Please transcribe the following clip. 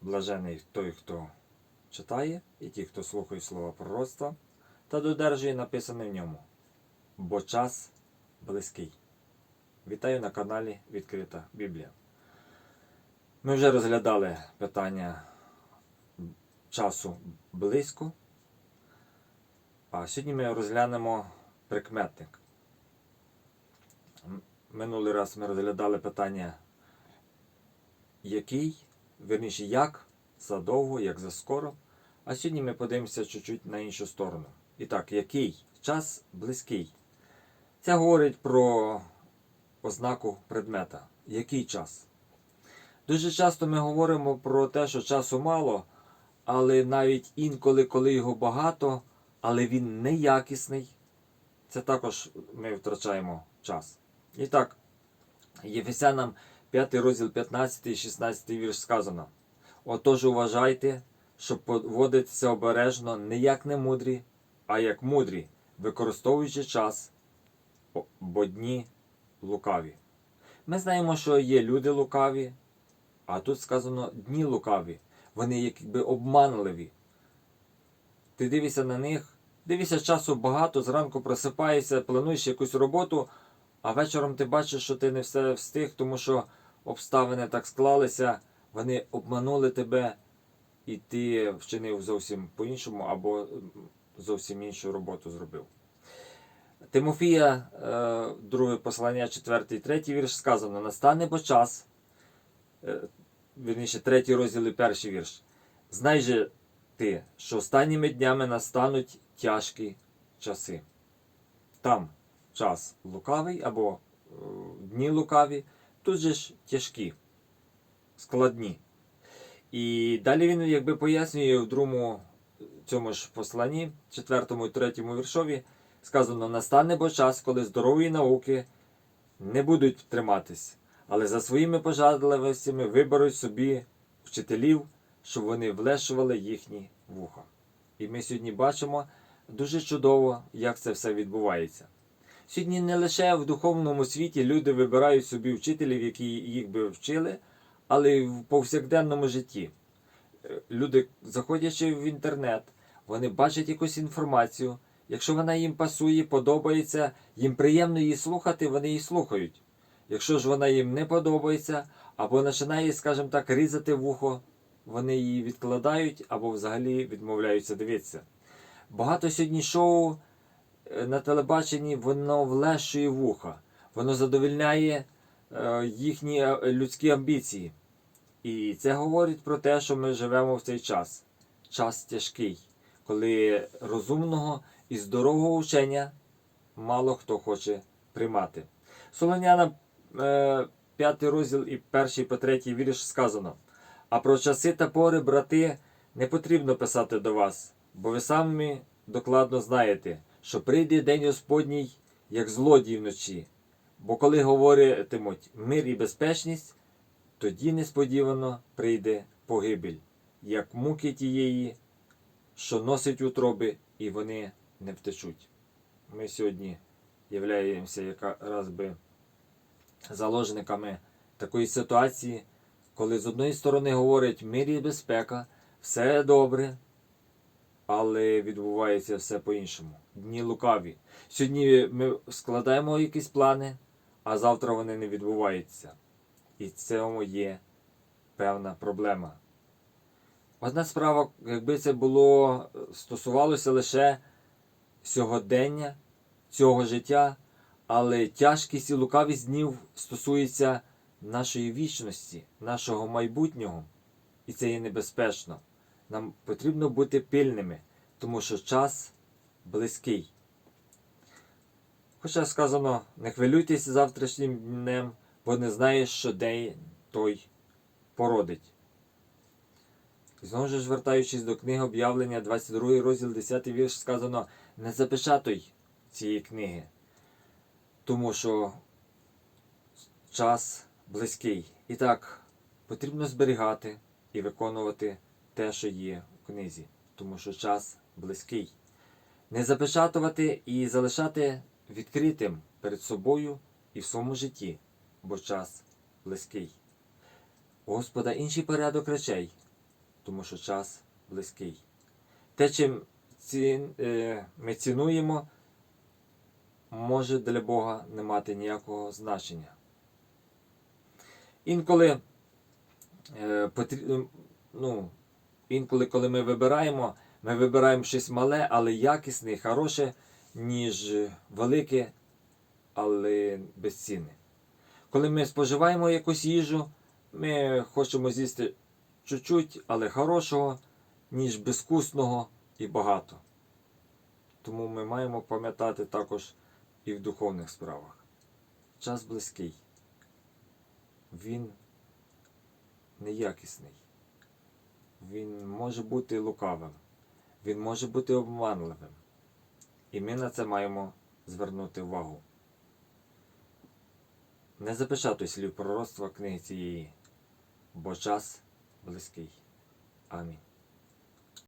Блажений той, хто читає, і ті, хто слухає слова пророцтва та додержує написане в ньому. Бо час близький. Вітаю на каналі Відкрита Біблія. Ми вже розглядали питання часу близько. А сьогодні ми розглянемо прикметник. Минулий раз ми розглядали питання, який, верніше, як задовго, як заскоро. А сьогодні ми подивимося чуть-чуть на іншу сторону. І так, який час близький. Це говорить про ознаку предмета. Який час? Дуже часто ми говоримо про те, що часу мало, але навіть інколи, коли його багато, але він неякісний, це також ми втрачаємо час. І так, Єфесянам 5 розділ 15 і 16 вірш сказано. Отож уважайте, щоб поводитися обережно не як немудрі, а як мудрі, використовуючи час, бо дні лукаві. Ми знаємо, що є люди лукаві, а тут сказано дні лукаві. Вони якби обманливі. Ти дивишся на них, дивишся часу багато, зранку просипаєшся, плануєш якусь роботу, а вечором ти бачиш, що ти не все встиг, тому що обставини так склалися, вони обманули тебе, і ти вчинив зовсім по-іншому або зовсім іншу роботу зробив. Тимофія, е, друге послання, 4 3 вірш сказано: настане бо час, е, вірніше, третій розділ і перший вірш. Знай же ти, що останніми днями настануть тяжкі часи. Там час лукавий або е, дні лукаві, тут же ж тяжкі, складні. І далі він якби пояснює в другому цьому ж посланні, четвертому і третьому віршові, сказано: настане бо час, коли здорові науки не будуть триматись, але за своїми пожадливостями виберуть собі вчителів, щоб вони влешували їхні вуха. І ми сьогодні бачимо дуже чудово, як це все відбувається. Сьогодні не лише в духовному світі люди вибирають собі вчителів, які їх би вчили, але й в повсякденному житті. Люди, заходячи в інтернет, вони бачать якусь інформацію. Якщо вона їм пасує, подобається, їм приємно її слухати, вони її слухають. Якщо ж вона їм не подобається, або починає, скажімо так, різати вухо, вони її відкладають або взагалі відмовляються дивитися. Багато сьогодні шоу на телебаченні воно влещує вуха, воно задовільняє е, їхні е, людські амбіції. І це говорить про те, що ми живемо в цей час. Час тяжкий, коли розумного і здорового вчення мало хто хоче приймати. Солоняна е, 5 розділ і перший по третій вірш сказано. А про часи та пори, брати, не потрібно писати до вас, бо ви самі докладно знаєте, що прийде день Господній, як злодій вночі. Бо коли говоритимуть мир і безпечність, тоді несподівано прийде погибель, як муки тієї, що носить утроби, і вони не втечуть. Ми сьогодні являємося якраз би заложниками такої ситуації, коли з одної сторони говорять мир і безпека, все добре, але відбувається все по-іншому. Дні лукаві. Сьогодні ми складаємо якісь плани, а завтра вони не відбуваються. І в цьому є певна проблема. Одна справа, якби це було стосувалося лише сьогодення, цього життя, але тяжкість і лукавість днів стосується нашої вічності, нашого майбутнього. І це є небезпечно. Нам потрібно бути пильними, тому що час близький. Хоча сказано, не хвилюйтесь завтрашнім днем, бо не знаєш, що день той породить. Знову ж звертаючись до книги об'явлення, 22 розділ, 10 вірш, сказано: не запечатуй цієї книги, тому що час близький. І так, потрібно зберігати і виконувати те, що є в книзі, тому що час близький. Не запечатувати і залишати відкритим перед собою і в своєму житті, бо час близький. У Господа інший порядок речей, тому що час близький. Те, чим ці, е, ми цінуємо, може для Бога не мати ніякого значення. Інколи, е, потрі... ну, інколи, коли ми вибираємо, ми вибираємо щось мале, але якісне і хороше, ніж велике, але безцінне. Коли ми споживаємо якусь їжу, ми хочемо з'їсти чуть-чуть, але хорошого, ніж безвкусного і багато. Тому ми маємо пам'ятати також і в духовних справах. Час близький. Він неякісний. Він може бути лукавим. Він може бути обманливим. І ми на це маємо звернути увагу. Не запишатуй слів пророцтва книги цієї, бо час близький. Амінь.